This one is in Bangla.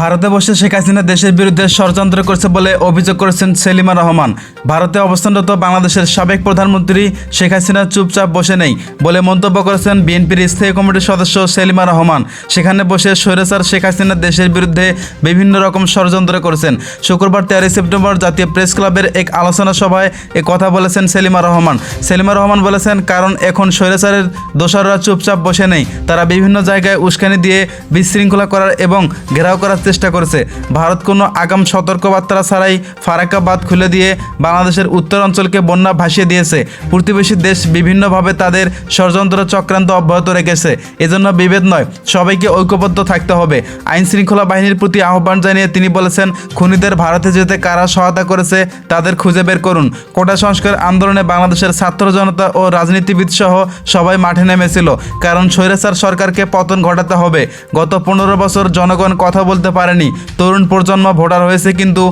ভারতে বসে শেখ হাসিনা দেশের বিরুদ্ধে ষড়যন্ত্র করছে বলে অভিযোগ করেছেন সেলিমা রহমান। ভারতে অবস্থানরত বাংলাদেশের সাবেক প্রধানমন্ত্রী শেখ হাসিনা চুপচাপ বসে নেই বলে মন্তব্য করেছেন বিএনপির স্থায়ী কমিটির সদস্য সেলিমা রহমান। সেখানে বসে স্বৈরাচার শেখ হাসিনা দেশের বিরুদ্ধে বিভিন্ন রকম ষড়যন্ত্র করেছেন। শুক্রবার তেরোই সেপ্টেম্বর জাতীয় প্রেস ক্লাবের এক আলোচনা সভায় এ কথা বলেছেন সেলিমা রহমান। সেলিমা রহমান বলেছেন, কারণ এখন স্বৈরাচারের দোসররা চুপচাপ বসে নেই। তারা বিভিন্ন জায়গায় উস্কানি দিয়ে বিশৃঙ্খলা করার এবং ঘেরাও করার চেষ্টা করেছে। ভারত কোনো আগাম সতর্কবার্তা ছাড়াই ফারাক্কা বাঁধ খুলে দিয়ে বাংলাদেশের উত্তর অঞ্চলকে বন্যা ভাসিয়ে দিয়েছে। প্রতিবেশী দেশ বিভিন্নভাবে তাদের ষড়যন্ত্র চক্রান্ত অব্যাহত রেখেছে। এজন্য বিভেদ নয়, সবাইকে ঐক্যবদ্ধ থাকতে হবে। আইন শৃঙ্খলা বাহিনীর প্রতি আহ্বান জানিয়ে তিনি বলেছেন, খুনিদের ভারতে যেতে কারা সহায়তা করেছে, তাদের খুঁজে বের করুন। কোটা সংস্কার আন্দোলনে বাংলাদেশের ছাত্র জনতা ও রাজনীতিবিদ সহ সবাই মাঠে নেমেছিল, কারণ স্বৈরাচার সরকারকে পতন ঘটাতে হবে। গত পনেরো বছর জনগণ কথা বলতে পারেনি। তরুণ প্রজন্ম ভোটার হয়েছে কিন্তু